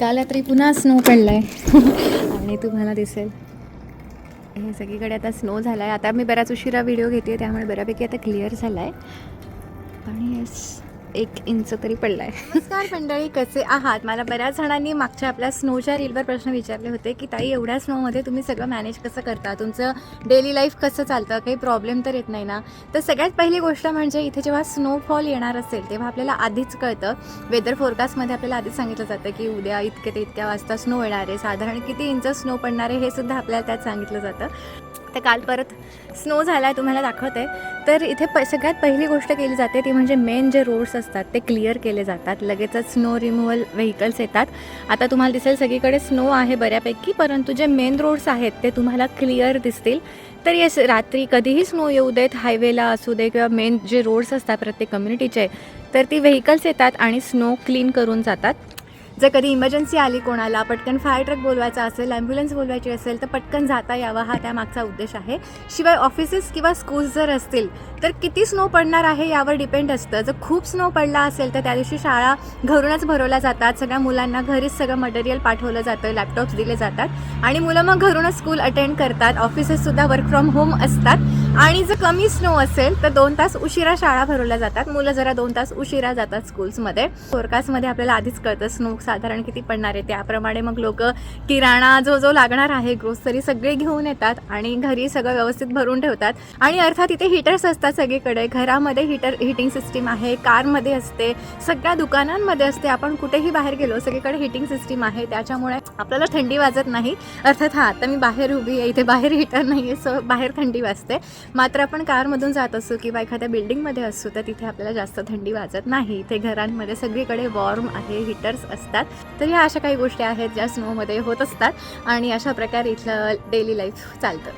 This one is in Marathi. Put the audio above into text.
काल रात्री पुन्हा स्नो पडला आहे आणि तुम्हाला दिसेल. हे सगळीकडे आता स्नो झाला आहे आता मी बऱ्याच उशिरा व्हिडिओ घेते त्यामुळे बऱ्यापैकी आता क्लिअर झाला आहे आणि एक इंच तरी पडला आहे नमस्कार मंडळी कसे आहात? मला बऱ्याच जणांनी मागच्या आपल्या स्नोच्या रीलवर प्रश्न विचारले होते की ताई एवढ्या स्नोमध्ये तुम्ही सगळं मॅनेज कसं करता? तुमचं डेली लाईफ कसं चालतं? काही प्रॉब्लेम तर येत नाही ना? तर सगळ्यात पहिली गोष्ट म्हणजे इथे जेव्हा स्नोफॉल येणार असेल तेव्हा आपल्याला आधीच कळतं. वेदर फोरकास्टमध्ये आपल्याला आधीच सांगितलं जातं की उद्या इतके ते इतक्या वाजता स्नो येणार आहे. साधारण किती इंच स्नो पडणार आहे? हे सुद्धा आपल्याला त्यात सांगितलं जातं. तर काल परत स्नो झाला आहे तुम्हाला दाखवते. तर इथे प सगळ्यात पहिली गोष्ट केली जाते ती म्हणजे मेन जे रोड्स असतात ते क्लिअर केले जातात. लगेचच स्नो रिमूव्हल व्हेकल्स येतात. आता तुम्हाला दिसेल सगळीकडे स्नो आहे बऱ्यापैकी परंतु जे मेन रोड्स आहेत ते तुम्हाला क्लिअर दिसतील. तर येस रात्री कधीही स्नो येऊ देत हायवेला असू दे किंवा मेन जे रोड्स असतात प्रत्येक कम्युनिटीचे तर ती व्हेकल्स येतात आणि स्नो क्लीन करून जातात. जर कधी इमर्जन्सी आली कोणाला पटकन फायर ट्रक बोलवायचा असेल ॲम्ब्युलन्स बोलवायची असेल तर पटकन जाता यावं हा त्यामागचा उद्देश आहे. शिवाय ऑफिसेस किंवा स्कूल्स जर असतील तर किती स्नो पडणार आहे यावर डिपेंड असतं. जर खूप स्नो पडला असेल तर त्या दिवशी शाळा घरूनच भरवल्या जातात. सगळ्या मुलांना घरीच सगळं मटेरियल पाठवलं जातं लॅपटॉप्स दिले जातात. आणि मुलं मग घरूनच स्कूल अटेंड करतात. ऑफिसेससुद्धा वर्क फ्रॉम होम असतात. आणि जर कमी स्नो असेल तर दोन तास उशिरा शाळा भरवल्या जातात. मुलं जरा दोन तास उशिरा जातात स्कूल्समध्ये फोरकास्टमध्ये आपल्याला आधीच कळतं स्नो साधारण किती पडणार आहे. त्याप्रमाणे मग लोक किराणा जो जो लागणार आहे ग्रोसरी सगळे घेऊन येतात आणि घरी सगळं व्यवस्थित भरून ठेवतात. आणि अर्थात इथे हीटर्स असतात सगळीकडे. घरामध्ये हिटर हिटिंग सिस्टीम आहे कारमध्ये असते सगळ्या दुकानांमध्ये असते. आपण कुठेही बाहेर गेलो सगळीकडे हिटिंग सिस्टीम आहे. त्याच्यामुळे आपल्याला थंडी वाजत नाही. अर्थात हां आता मी बाहेर उभी आहे. इथे बाहेर हिटर नाही आहे सो बाहेर थंडी वाजते. मात्र आपण कारमधून जात असू किंवा एखाद्या बिल्डिंगमध्ये असू तर तिथे आपल्याला जास्त थंडी वाजत नाही. इथे घरांमध्ये सगळीकडे वॉर्म आहे हिटर्स असतात. तर ह्या अशा काही गोष्टी आहेत ज्या स्नोमध्ये होत असतात आणि अशा प्रकारे इथलं डेली लाईफ चालतं.